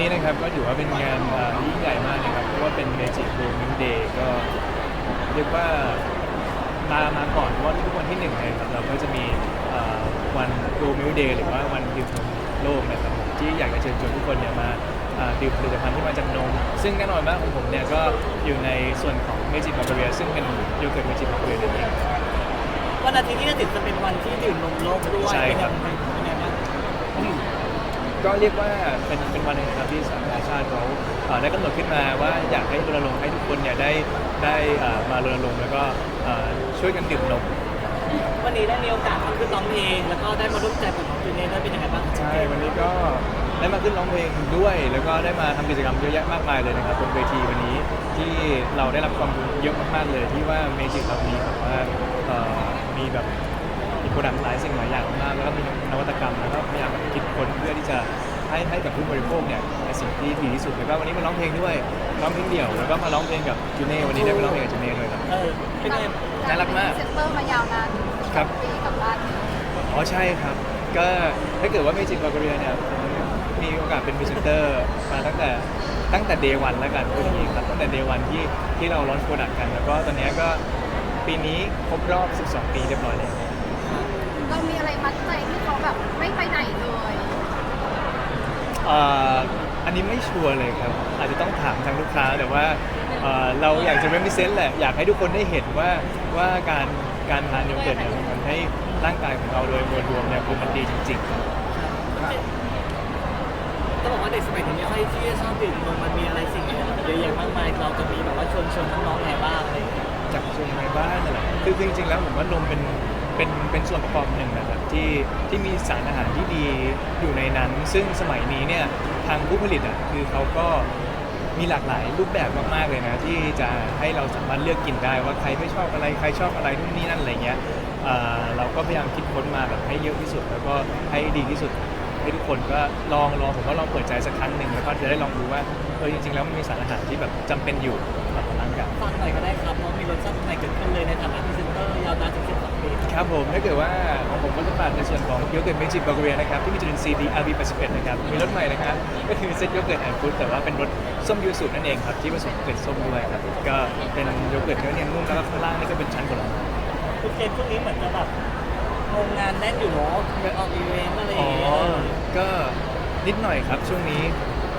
นี้นะครับก็ถือว่าเป็นงานอ่ายิ่งใหญ่มากนะครับเพราะว่าเป็นเมจิกโ o มิ n เดย์ก็เรียกว่ามามาก่อนเพราะว่าทุกวันที่หนึ่งเลยครับเราก็จะมีอ่าวันโ o มิ n เดย์หรือว่าวันดื่มนมโลกนะครับที่อยากจะเชิญชวนทุกคนเนี่ยมาอ่าดื่มผลิตภัณฑ์ที่มาจากนม ซึ่งแน่นอนมากของผมเนี่ยก็อยู่ในส่วนของเมจิกบาเ a เรียซึ่งเป็นโยเกิร์ตเมจิกบาเ a เรียนั่นเองวันอาทิตย์ที่จะถึงจะเป็นวันที่ดื่มนมโลกด้วยใช่ครับ ก็เรียกว่าเป็นเป็นวันหนึ่งครับที่สหประชาชาติเขาเอ่อได้กำหนดขึ้นมาว่าอยากให้รณรงค์ให้ทุกคนเนี่ยได้ได้เอ่อมารณรงค์แล้วก็เอ่อช่วยกันดื่มนม วันนี้ได้มีโอกาสทำขึ้นร้องเพลงแล้วก็ได้มาร่วมใจกับน้องจูเน่ด้วยเป็นยังไงบ้างใช่ วันนี้ก็ได้มาขึ้นร้องเพลงด้วย แล้วก็ได้มาทำกิจกรรมเยอะแยะมากมายเลยนะครับบนเวทีวันนี้ที่เราได้รับความรู้เยอะมากๆเลยที่ว่าเมจิกเรามีแบบว่าเอ่อมีแบบมีโป รดักต์หลายสิ่งหลายอย่างมากแล้วก็มีนวัตกรรมแล้วก็พยายามแบบคิดค้นเพื่อที่จะให้ให้กับผู้บริโภคเนี่ยในสิ่งที่ดีที่สุดแล้วก็วันนี้มาร้องเพลงด้วยร้องเพลงเดี่ยวแล้วก็มาร้องเพลงกับจูเน่วันนี้ได้มาร้องเพลงกับจูเน่ด้วยครับ เออเป็นยังไงน่ารักมาก เซ็นเตอร์มายาวนานครับ ปีกับบ้านอ๋อใช่ครับ ก็ถ้าเกิดว่าเมจิกบาเกเรียเนี่ยผมมีโอกาสเป็นพรีเซนเตอร์มาตั้งแต่ตั้งแต่เดย์วันแล้วกันพูดอย่างนี้ครับตั้งแต่เดย์วันที่ที่เราลอนช์โปรดักต์กัน แล้วก็ตอนเนี้ยก็ปีนี้ครบรอบ 12 ปีเรียบร้อยแล้ว เรามีอะไรมัดใจที่เขา แบบไม่ไปไหนเลยเอ่ออันนี้ไม่ชัวร์เลยครับ อาจจะต้องถามทางลูกค้าแต่ว่าเอ่อเราอยากจะ represent แหละอยากให้ทุกคนได้เห็นว่าว่าการการทานโยเกิร์ตเนี่ยมันทำให้ร่างกายของเราโดยมวลรวมเนี่ยคือมันดีจริงๆครับก็บอกว่าเด็กสมัยนี้ไม่ค่อยที่จะชอบดื่มนมมันมีอะไรสิ่งเยอะแยะมากมาย เราจะมีแบบว่าชวนชวนน้องๆไงบ้างอะไรอย่างเงี้ยจากชงในบ้านนั่นแหละคือจริงๆแล้วผมว่านมเป็น เป็นเป็นส่วนประกอบหนึ่งนะครับที่ที่มีสารอาหารที่ดีอยู่ในนั้น ซึ่งสมัยนี้เนี่ยทางผู้ผลิตอะคือเขาก็มีหลากหลายรูปแบบมากๆเลยนะ ที่จะให้เราสามารถเลือกกินได้ว่าใครไม่ชอบอะไรใครชอบอะไรนู่นนี่นั่นอะไรเงี้ยเอ่อเราก็พยายามคิดค้นมาแบบให้เยอะที่สุด แล้วก็ให้ดีที่สุด ให้ทุกคนก็ลองลองผมว่าลองเปิดใจสักครั้งหนึ่งแล้วก็จะได้ลองดูว่าเออจริงๆแล้วมันมีสารอาหารที่แบบจำเป็นอยู่สำหรับร่างกาย ฟังหน่อยก็ได้ครับเพราะมีรสชาติใหม่เกิดขึ้นเลยในฐานะพรีเซนเตอร์ยาวนานถึง12ปี ครับผมถ้าเกิดว่าของผมก็จะฝากในส่วนของโยเกิร์ตเมจิบาเกเรียนะครับที่มีจุลินทรีย์ DRB 81 นะครับมีรสใหม่นะครับก็คือเซตโยเกิร์ตแอนด์ฟรุตแต่ว่าเป็นรสส้มยูสุนั่นเองครับที่ผสมเกล็ดส้มด้วยครับก็เป็นโยเกิร์ตเนื้อเนียนนุ่มแล้วก็ข้างล่างนี่ก็เป็นชั้นผลไม้คุณเกมช่วงนี้เหมือนจะแบบโรงงานแน่นอยู่เนาะไปออกอีเวนต์อะไรออ๋ย่าองเงี้ยก็นิดหน่อยครับช่วงนี้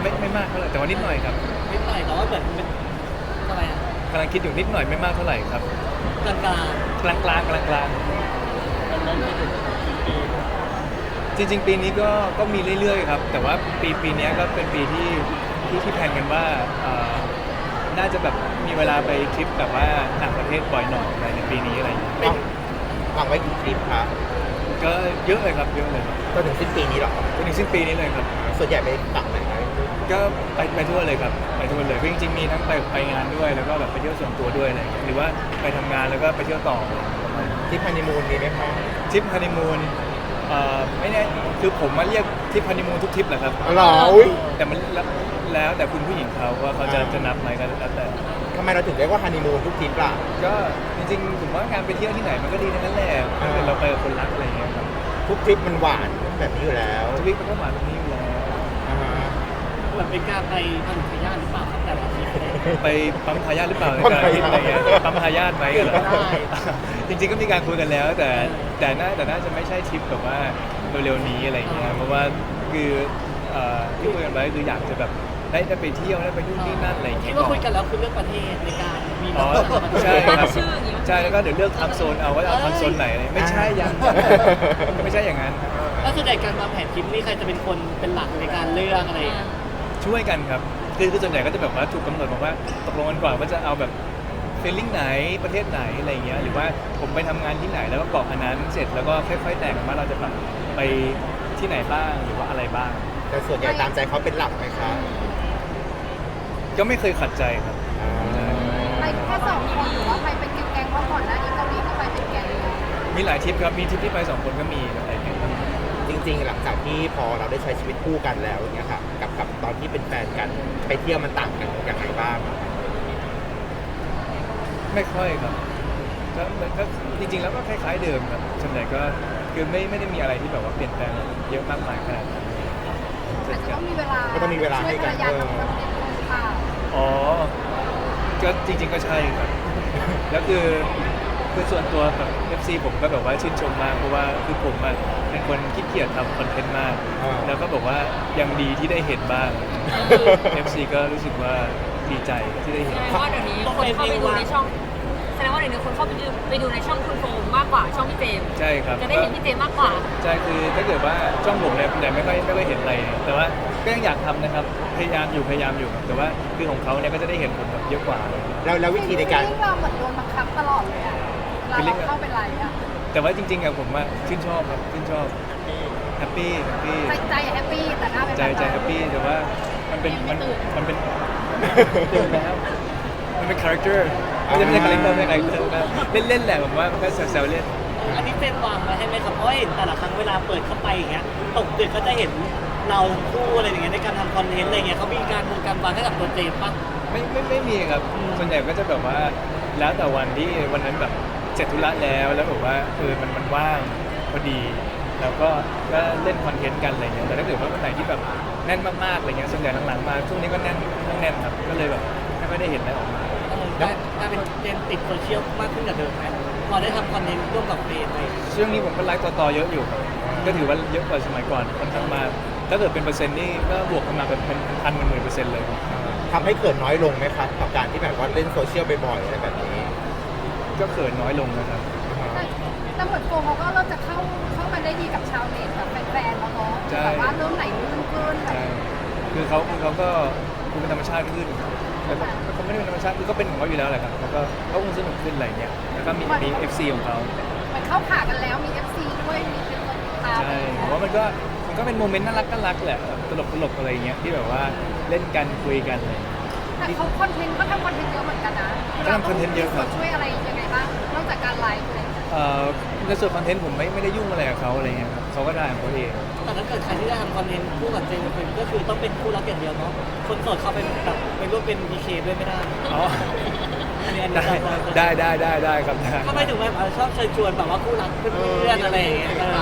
ไม่ไม่มากเท่าไหร่แต่ว่านิดหน่อยครับนิดหน่อยแต่ว่าเหมือนเป็นอะไรอะกำลังคิดอยู่นิดหน่อยไม่มากเท่าไหร่ครับ กลางกลางกลางกลางกลางๆมันล้มไปถึงกี่ปีจริง ๆ ปีนี้ก็ก็มีเรื่อยๆครับ แต่ว่าปีปีเนี้ยก็เป็นปีที่ที่ที่แพลนกันว่าเอ่อน่าจะแบบมีเวลาไปทริปแบบว่าต่างประเทศบ่อยหน่อยอะไรในปีนี้อะไรอย่างเงี้ย เป็นวางไว้กี่ทริปครับ ก็เยอะเลยครับเยอะเลยก็ถึงสิ้นปีนี้หรอ จนถึงสิ้นปีนี้เลยครับ ส่วนใหญ่ไปฝั่งไหนครับก็ไปไปทั่วเลยครับไปทั่วเลยจริงๆมีทั้งไปไปงานด้วยแล้วก็แบบไปเที่ยวส่วนตัวด้วยอะไรอย่างเงี้ยหรือว่าไปทำงานแล้วก็ไปเที่ยวต่อประมาณนี้ที่พันนิมูลมีไหมครับทริปฮันนีมูนเอ่อไม่แน่คือผมมาเรียก ทริปฮันนีมูนทุกทริปแหละครับ หรออุ๊ยแต่มันแล้วแล้วแต่คุณผู้หญิงเขาว่าเขาจะอ่าจะนับไหมก็แล้วแต่ ทำไมเราถึงเรียกว่าฮันนีมูนทุกทริปล่ะ ก็จริงๆผมว่าการไปเที่ยวที่ไหนมันก็ดีทั้งนั้นแหละถ้าเกิดเราไปกับคนรักอะไรอย่างเงี้ยครับทุกทริปมันหวานแบบนี้อยู่แล้วชีวิตมันก็หวานตรงนี้อยู่แล้ว อ่าฮะแบบเป็นการไปผลิตทายาทหรือเปล่าครับแต่ละทีเนี่ย ไปปั๊มทายาทหรือเปล่าในปั๊มการทายาทคิดอะไรเงี้ยปั๊มทายาทไหมเหรอได้จริง ๆก็มีการคุยกันแล้ว แต่แต่น่าแต่น่าจะไม่ใช่ทริปแบบว่าเร็วๆนี้อะไรเงี้ยเพราะว่าคือเอ่อที่คุยกันไว้คืออยากจะแบบได้ได้ไปเที่ยวได้ไปนู่นนี่นั่นอะไรคิเงี้ดยว่าคุยกันแล้วคือเรื่องประเทศในการมีอ๋อน้องๆใช่ครับใช่แล้วก็เดี๋ยวเลือกทำโซนเอาว่าเอาทำโซนไหนไม่ใช่ยังไม่ใช่อย่างนั้น ก็คือในการวางแผนทริปนี่ใครจะเป็นคนเป็นหลักในการเลือกอะไรอย่างเงี้ยช่วยกันครับ คือคือส่วนใหญ่ก็จะแบบว่าถูกกำหนดบอกว่าตกลงกันก่อนว่าจะเอาแบบฟีลลิ่งไหนประเทศไหนอะไรเงี้ยหรือว่าผมไปทำงานที่ไหนแล้วก็บอกอันนั้นเสร็จแล้วก็ค่อยๆแต่งว่าเราจะแบบไปที่ไหนบ้างหรือว่าอะไรบ้าง แต่ส่วนใหญ่ตามใจเขาเป็นหลักไหมครับก็ไม่เคยขัดใจครับอ่าไปแค่สองคนหรือว่าไปเป็นแก๊งๆเพราะก่อนหน้านี้เกาหลีก็ไปเป็นแก๊งเลยมีหลายทริปครับมีทริปที่ไปสองคนก็มีอะไรเงี้ยค รับจริงๆ หลังจากที่พอเราได้ใช้ชีวิตคู่กันแล้วเนี่ยค่ะกับกับตอนที่เป็นแฟนกันไปเที่ยวมันต่างกันอย่างไรบ้างไม่ค่อยครับก็ก็จริงๆ แล้วก็คล้ายๆเดิมครับส่วนใหญ่ก็คือไม่ไม่ได้มีอะไรที่แบบว่าเปลี่ยนแปลงเยอะมากมายขนาดนั้นจะอาจจะต้องมีเวลาก็ต้องมีเวลาให้กันช่วยภรรยาทำคอนเทนต์ด้วยหรือเปล่าอ๋อก็จริง ๆ ก็ใช่ครับแล้วคือ คือส่วนตัวแบบ FC ผมก็แบบว่าชื่นชมมากเพราะว่าคือผมอะเป็นคนขี้เกียจทำคอนเทนต์มาก อ่า แล้วก็บอกว่ายังดีที่ได้เห็นบ้าง FC ก็รู้สึกว่าดีใจที่ได้เห็นแสดงว่าเดี๋ยวนี้คนเข้าไปดูในช่องแสดงว่าเดี๋ยวนี้คนเข้าไปดูไปดูในช่องคุณโฟมมากกว่าช่องพี่เจมส์ใช่ครับ จะได้เห็นพี่เจมส์มากกว่า ใช่คือถ้าเกิดว่าช่องผมเนี่ยแต่ไม่ค่อยไม่ค่อยเห็นอะไรแต่ว่าก็ยังอยากทำนะครับพยายามอยู่พยายามอยู่ครับแต่ว่าคือของเขาเนี่ยก็จะได้เห็นผมแบบเยอะกว่า แล้วแล้ววิธีในการฟีลลิ่งเราเหมือนโดนบังคับตลอดเลยอะเว ลาเราเข้าไปไลฟ์อะแต่ว่าจริงๆอะผมว่าชื่นชอบครับชื่นชอบแฮปปี้แฮปปี้ใจใจแฮปปี้แต่หน้าเป็นใจใจแฮปปี้แต่ว่ามันเป็นมันมันเป็นตื่นแล้วมันเป็นคาแรคเตอร์ไม่ใช่ไม่ใช่คาแรคเตอร์ไม่ใช่คาแรคเตอร์เล่นเล่นๆแหละผมว่ามันก็แซวๆเล่นอันนี้เป็นวางมาให้ไหมครับเพราะว่าเห็นแต่ละครั้งเวลาเปิดเข้าไปอย่างเงี้ยตกดึกก็จะเห็นเราคู่อะไรอย่างเงี้ยในการทำคอนเทนต์อะไรเงี้ยเขามีการวงการวางให้กับตัวเจมส์ป่ะไม่ไม่ไม่มีครับส่วนใหญ่ก็จะแบบว่าแล้วแต่วันที่วันนั้นแบบ เสร็จธุระแล้วแล้วแบบว่าเออมันมันว่างพอดีแล้วก็ก็เล่นคอนเทนต์กันอะไรเงี้ยแต่ถ้าเกิดว่าวันไหนที่แบบแน่นมากๆอะไรเงี้ยส่วนใหญ่หลังๆมาช่วงนี้ก็แน่นค่อนข้างแน่นครับก็เลยแบบไม่ค่อยได้เห็นอะไรออกมา กลายกลายเป็นเจมส์ติดโซเชียลมากขึ้นกว่าเดิมไหมพอได้ทำคอนเทนต์ร่วมกับเฟรนอะไรอย่างเงี้ยช่วงนี้ผมก็ไลฟ์ต่อๆเยอะอยู่ครับก็ถือว่าเยอะกว่าสมัยก่อนค่อนข้างมากถ้าเกิดเป็นเปอร์เซ็นต์นี่ก็บวกกันมาเป็นเป็นพันเป็นหมื่นเปอร์เซ็นต์เลย ทำให้เกิดน้อยลงไหมครับกับการที่แบบว่าเล่นโซเชียลบ่อยๆอะไรแบบนี้ ก็เขินน้อยลงนะครับแต่แต่เหมือนโฟมเขาก็เริ่มจะเข้าเข้ามาได้ดีกับชาวเน็ตกับแฟนๆแล้วเนาะใช่แบบว่าเริ่มไหลลื่นขึ้นแบบใช่คือเขาคือเขาก็ดูเป็นธรรมชาติขึ้นแล้วก็เขาไม่ได้เป็นธรรมชาติคือก็เป็นของเขาอยู่แล้วแหละครับแล้วก็เขาคงสนุกขึ้นอะไรเงี้ยแล้วก็มีมีเอฟซีของเขาเหมือนเข้าขากันแล้วมี FC ด้วยมีเป็นคนติดตามใช่ผมว่ามันก็มันก็เป็นโมเมนต์น่ารักน่ารักแหละตลกตลกอะไรเงี้ยที่แบบว่าเล่นกันคุยกันอะไรเลย แต่เขาคอนเทนต์ก็ทำคอนเทนต์เยอะเหมือนกันนะก็ทำคอนเทนต์เยอะครับ ช่วยอะไรยังไงบ้างนอกจากการไลฟ์อะไรอย่างเงี้ยเอ่อในส่วนคอนเทนต์ผมไม่ไม่ได้ยุ่งอะไรกับเขาอะไรเงี้ยครับเขาก็ได้ของเขาเองแต่ถ้าเกิดใครที่ได้ทำคอนเทนต์คู่กับเจมส์เป็นก็คือต้องเป็นคู่รักอย่างเดียวเนาะคนโสดเข้าไปแบบไปร่วมเป็น PK ด้วยไม่ได้อ๋ออันนี้อันนี้ได้ได้ได้ได้ได้ครับได้ ทำไมถึงแบบชอบเชิญชวนแบบว่าคู่รักเพื่อนๆอะไรอย่างเงี้ยเออ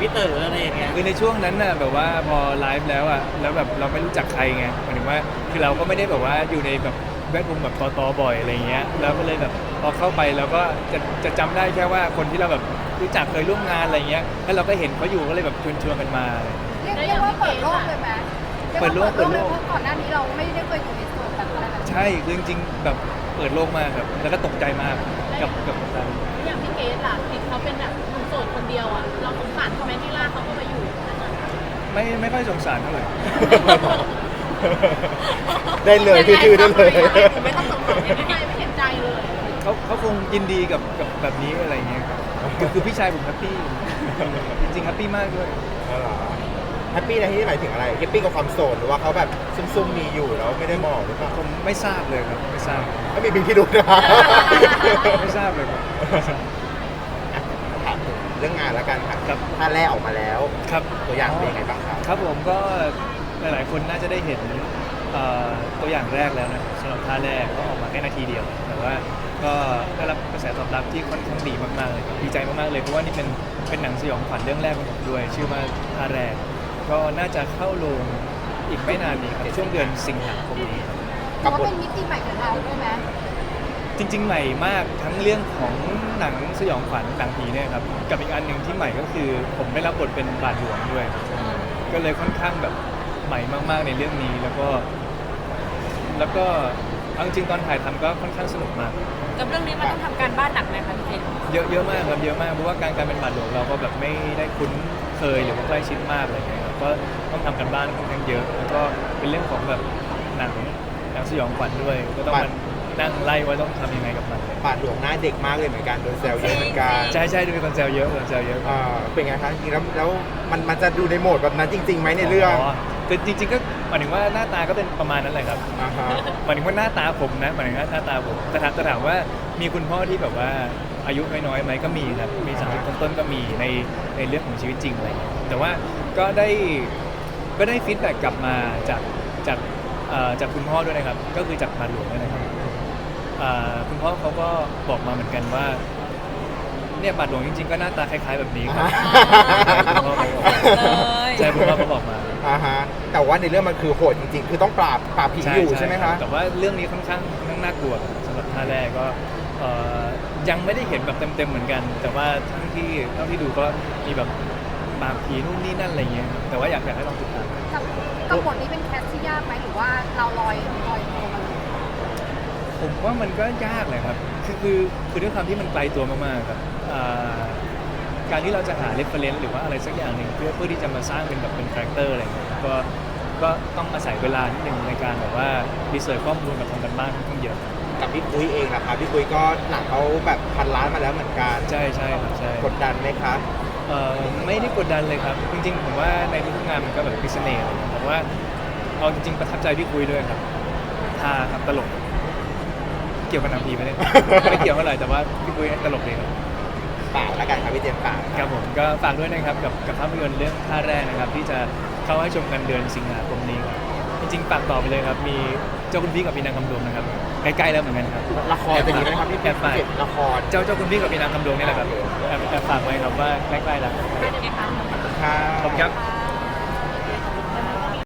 พี่เต๋ออะไรอย่างเงี้ย คือในช่วงนั้นน่ะแบบว่าพอไลฟ์แล้วอะแล้วแบบเราไม่รู้จักใครไงหมายถึงว่าคือเราก็ไม่ได้แบบว่าอยู่ในแบบแวดวงแบบตอตอบ่อยอะไรเงี้ยแล้วก็เลยแบบพอเข้าไปเราก็จะจะจำได้แค่ว่าคนที่เราแบบรู้จักเคยร่วมงานอะไรเงี้ยแล้วเราก็เห็นเขาอยู่ก็เลยแบบชวนชวนๆกันมา เรียกเรียกว่าเปิดโลกเลยไหมรียกว่า เปิดโลกเลยเปิดโลกเพราะก่อนหน้านี้เราไม่ได้เคยอยู่ในโซนแบบอะไรแบบนี้ใช่คือจริงๆแบบเปิดโลกมากครับ แล้วก็ตกใจมากกับกับการอย่างพี่เกดล่ะติดเขาเป็นแบบหนุ่มโสดคนเดียวอะเราสงสารเขาไหมที่ล่ากเขาก็มาอยู่ไม่ไม่ค่อยสงสารเท่าไหร่ ได้เลยชื่อๆได้เลย ไม่ต้องสงสารไม่ไม่ไม่เห็นใจเลย เขาเขาคงยินดีกับกับแบบนี้อะไรเงี้ยครับคือคือพี่ชายผมแฮปปี้ จริงๆแฮปปี้มากด้วย อ๋อเหรอ แฮปปี้ในที่นี้หมายถึงอะไรแฮปปี้กับความโสดหรือว่าเขาแบบซุ่มๆมีอยู่แล้วไม่ได้บอกหรือเปล่าผมไม่ทราบเลยครับไม่ทราบก็มีพิมพ์ที่ดูนะไม่ทราบเลยครับถามถึงเรื่องงานแล้วกันค่ะครับท่าแรกออกมาแล้วครับตัวอย่างเป็นยังไงบ้างครับครับผมก็หลายๆคนน่าจะได้เห็นเอ่อตัวอย่างแรกแล้วนะสำหรับท่าแรกก็ออกมาแค่นาทีเดียว แต่ว่าก็ได้รับกระแสตอบรับที่ค่อนข้างดีมากๆเลยครับดีใจมากๆเลยเพราะว่านี่เป็นเป็นหนังสยองขวัญเรื่องแรกของผมด้วย ชื่อว่าท่าแรก ก็น่าจะเข้าโรงอีกไม่นานนี้ครับช่วงเดือนสิงหาคมนี้ครับเพราะว่าเป็นมิติใหม่ของเราด้วยไหมจริง ๆ ใหม่มากทั้งเรื่องของหนังสยองขวัญหนังผีเนี่ยครับกับอีกอันหนึ่งที่ใหม่ก็คือ ผมได้รับบทเป็นบาทหลวงด้วย ก็เลยค่อนข้างแบบใหม่มากๆในเรื่องนี้แล้วก็ แล้วก็ เอาจริงๆตอนถ่ายทำก็ค่อนข้างสนุกมาก กับเรื่องนี้มันต้องทำการบ้านหนักไหมคะพี่เจมส์เยอะเยอะมากครับเยอะมากเพราะว่าการการเป็นบาทหลวงเราก็แบบไม่ได้คุ้นเคยหรือว่าใกล้ชิดมากอะไรเงี้ยครับก็ต้องทำกันบ้านค่อนข้างเยอะ แล้วก็เป็นเรื่องของแบบหนังหนังสยองขวัญด้วย ก็ต้องบามาทนั่งไล่ว่าต้องทำยังไงกับมันบาทหลวงหน้าเด็กมากเลยเหมือนกันโดนแซวเยอะเหมือนกันใช่ใช่ดูมีคนแซวเยอะคนแซวเยอะ อ่าเป็นไงครับจริงๆแล้วแล้วมันมันจะดูในโหมดแบบนั้นจริงๆไหมในเรื่อง คือจริงๆก็หมายถึงว่าหน้าตาก็เป็นประมาณนั้นแหละครับอ่าฮะหมายถึงว่าหน้าตาผมนะหมายถึงว่าหน้าตาผมแต่ถามแต่ถามว่ามีคุณพ่อที่แบบว่าอายุน้อยๆไหมก็มีครับมีสามสิบต้นๆก็มีในในเรื่องของชีวิตจริงอะไรอย่างเงี้ยแต่ว่าก็ได้ก็ได้ฟีดแบ็กกลับมาจากจากเอ่อจากคุณพ่อด้วยนะครับ ก็คือจากบาทหลวงด้วยนะครับเอ่อคุณพ่อเขาก็บอกมาเหมือนกันว่า เนี่ยบาทหลวงจริงๆ ก็หน้าตาคล้ายๆแบบนี้ครับคุณพ่อเขาบอก เลยใช่ผมว่าเขาบอกมาอ่าฮะแต่ว่าในเรื่องมันคือโหดจริงๆ คือต้องปราบปราบผีอยู่ใช่ไหมคะแต่ว่าเรื่องนี้ค่อนข้างค่อนข้างน่ากลัวสำหรับท่าแรกก็เอ่อยังไม่ได้เห็นแบบเต็มๆเหมือนกัน แต่ว่าทั้งที่เท่าที่ดูก็มีแบบปราบผีนู่นนี่นั่นอะไรเงี้ยครับแต่ว่าอยากอยากให้ลองติดตาม กับกับบทนี้เป็นแคสที่ยากไหมหรือว่าเราลอยลอยตัวมาเลยผมว่ามันก็ยากเลยครับ คือคือคือด้วยความที่มันไกลตัวมากๆครับอ่า การที่เราจะหาเรฟเฟรนซ์หรือว่าอะไรสักอย่างหนึ่งเพื่อเพื่อที่จะมาสร้างเป็นแบบเป็นคาแรคเตอร์อะไรเงี้ยก็ก็ต้องอาศัยเวลานิดนึงในการแบบว่ารีเสิร์ชข้อมูลกับทำกันบ้านค่อนข้างเยอะกับพี่ปุ้ยเองนะคะพี่ปุ้ยก็หนังเขาแบบพันล้านมาแล้วเหมือนกันใช่ใช่ครับใช่กดดันไหมคะเอ่อไม่ได้กดดันเลยครับ จริงๆผมว่าในทุกๆงานมันก็แบบมีเสน่ห์อะไรเงี้ยแต่ว่าเอาจริงๆประทับใจพี่คุยด้วยครับฮาครับตลก เกี่ยวกับหนังผีไหมเนี่ยไม่เกี่ยวเท่าไหร่แต่ว่าพี่คุยตลกดีครับ ฝากแล้วกันครับพี่เจมส์ฝาก ครับผมก็ฝากด้วยนะครับกับกับภาพยนตร์เรื่องท่าแรกนะครับ ที่จะเข้าให้ชมกันเดือนสิงหาคมนี้ครับจริงๆฝากต่อไปเลยครับ มีเจ้าคุณพี่กับมีนางคำดวงนะครับใกล้ๆแล้วเหมือนกันครับ ละครจะมีไหมครับพี่แอบฝาก ละครเจ้าเจ้าคุณพี่กับมีนางคำดวงนี่แหละครับแอบแอบฝากไว้ครับว่าใกล้ๆแล้วเป็นไงคะค่ะขอบคุณครับค่ะ